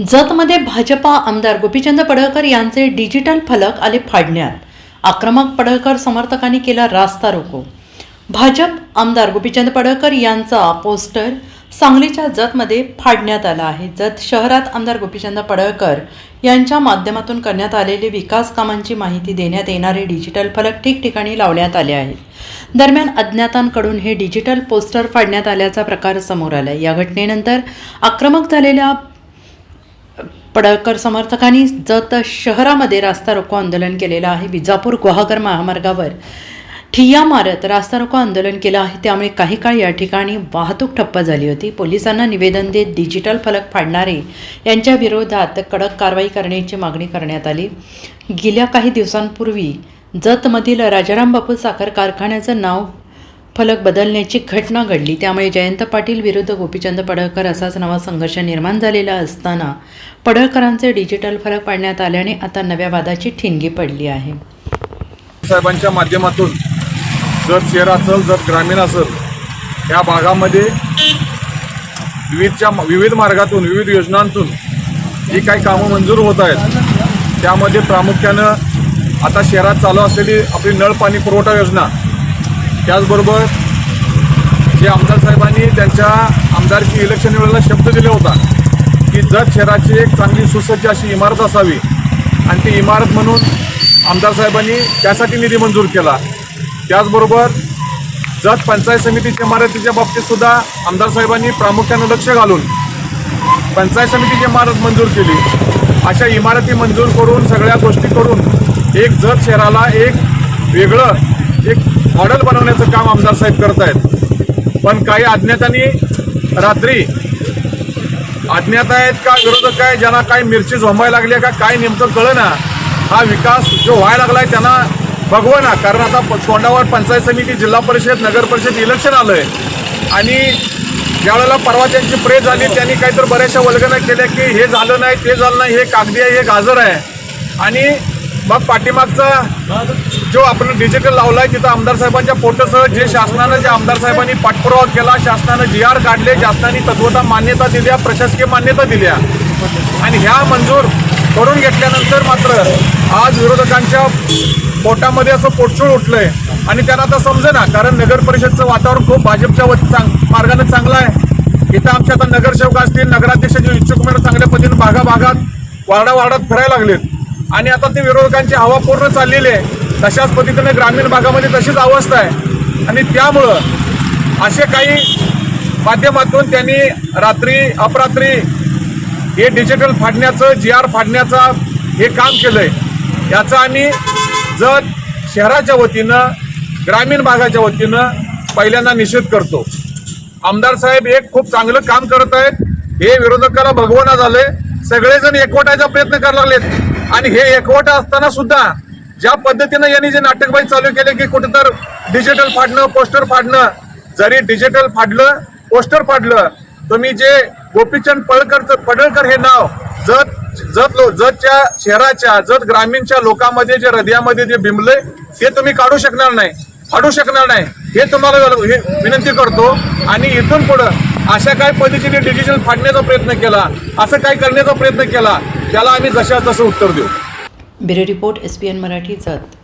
जतमध्ये भाजपा आमदार गोपीचंद पडळकर यांचे डिजिटल फलक आले फाडण्यात. आक्रमक पडळकर समर्थकांनी केला रास्ता रोको. भाजप आमदार गोपीचंद पडळकर यांचा पोस्टर सांगलीच्या जतमध्ये फाडण्यात आला आहे. जत शहरात आमदार गोपीचंद पडळकर यांच्या माध्यमातून करण्यात आलेले विकास कामांची माहिती देण्यात येणारे डिजिटल फलक ठिकठिकाणी लावण्यात आले आहेत. दरम्यान अज्ञातांकडून हे डिजिटल पोस्टर फाडण्यात आल्याचा प्रकार समोर आला या घटनेनंतर आक्रमक झालेल्या पडळकर समर्थकांनी जत शहरामध्ये रास्ता रोको आंदोलन केलेलं आहे. विजापूर गुहागर महामार्गावर ठिय्या मारत रास्ता रोको आंदोलन केलं आहे. त्यामुळे काही काळ या ठिकाणी वाहतूक ठप्प झाली होती. पोलिसांना निवेदन देत डिजिटल फलक फाडणारे यांच्या विरोधात कडक कारवाई करण्याची मागणी करण्यात आली. गेल्या काही दिवसांपूर्वी जतमधील राजाराम बापू साखर कारखान्याचं नाव फलक बदलण्याची घटना घडली. त्यामुळे जयंत पाटील विरुद्ध गोपीचंद पडळकर असाच नवा संघर्ष निर्माण झालेला असताना पडळकरांचे डिजिटल फलक पाडण्यात आल्याने आता नव्या वादाची ठिणगी पडली आहे. साहेबांच्या माध्यमातून जर शहर असेल जर ग्रामीण असेल या भागामध्ये विविधच्या विविध मार्गातून विविध योजनांतून जी काही कामं मंजूर होत आहेत त्यामध्ये प्रामुख्यानं आता शहरात चालू असलेली आपली नळ पाणी पुरवठा योजना त्याचबरोबर जे आमदार साहेबांनी त्यांच्या आमदारकी इलेक्शन वेळेला शब्द दिला होता की जत शहराची एक चांगली सुसज्ज अशी इमारत असावी. आणि ती इमारत म्हणून आमदार साहेबांनी त्यासाठी निधी मंजूर केला. त्याचबरोबर जत पंचायत समितीच्या इमारतीच्या बाबतीतसुद्धा आमदार साहेबांनी प्रामुख्यानं लक्ष घालून पंचायत समितीची इमारत मंजूर केली. अशा इमारती मंजूर करून सगळ्या गोष्टी करून एक जत शहराला एक वेगळं एक मॉडेल बनवण्याचं काम आमदार साहेब करत आहेत पण काही अज्ञातांनी रात्री अज्ञात आहेत का विरोधक आहे ज्यांना काही मिरची झोंबायला लागली आहे का काय नेमकं कळना. हा विकास जो व्हायला लागलाय त्यांना बघवना कारण आता प- तोंडावर पंचायत समिती जिल्हा परिषद नगर परिषद इलेक्शन आलंय. आणि ज्यावेळेला परवा त्यांची प्रेस झाली त्यांनी काहीतरी बऱ्याचशा वल्गना केल्या की हे झालं नाही ते झालं नाही हे कागदी आहे हे गाजर आहे. आणि मग पाठीमागचा जो आपण डिजिटल लावलाय तिथं आमदार साहेबांच्या फोटोसह जे शासनानं जे आमदार साहेबांनी पाठपुरावा केला शासनानं जी आर काढले शासनाने तत्वता मान्यता दिल्या प्रशासकीय मान्यता दिल्या. आणि ह्या मंजूर करून घेतल्यानंतर मात्र आज विरोधकांच्या पोटामध्ये असं पोटशूळ उठलंय. आणि त्यांना आता समजेना कारण नगर परिषदचं वातावरण खूप भाजपच्या चांग मार्गाने चांगलं आहे. इथं आमच्या आता नगरसेवक असतील नगराध्यक्षाचे इच्छुक उमेदवार चांगल्या पद्धतीने भागाभागात वार्डा वार्डात फिरायला लागलेत. आणि आता ते विरोधकांची हवा पूर्ण चाललेली आहे. तशाच पद्धतीने ग्रामीण भागामध्ये तशीच अवस्था आहे. आणि त्यामुळं असे काही माध्यमातून त्यांनी रात्री अपरात्री हे डिजिटल फाडण्याचं जी आर फाडण्याचं हे काम केलंय. याचा आम्ही जर शहराच्या वतीनं ग्रामीण भागाच्या वतीनं पहिल्यांदा निषेध करतो. आमदार साहेब एक खूप चांगलं काम करत आहेत. हे विरोधकाला भगवना झालंय. सगळेजण एकवटायचा प्रयत्न करायला लागलेत. आणि हे एकवटा असताना सुद्धा ज्या पद्धतीनं यांनी जे नाटकबाजी चालू केले की कुठं तर डिजिटल फाडणं पोस्टर फाडणं जरी डिजिटल फाडलं पोस्टर फाडलं तुम्ही जे गोपीचंद पडळकरचं पडळकर हे नाव जत जत लो जतच्या शहराच्या जत ग्रामीणच्या लोकांमध्ये जे हृदयामध्ये जे बिंबलंय ते तुम्ही काढू शकणार नाही. फाडू शकणार नाही. हे तुम्हाला हे विनंती करतो. आणि इथून पुढं अशा काही पद्धतीने डिजिटल फाडण्याचा प्रयत्न केला असं काही करण्याचा प्रयत्न केला त्याला आम्ही जशा तसं उत्तर देऊ. Bureau report S P N Marathi Jat.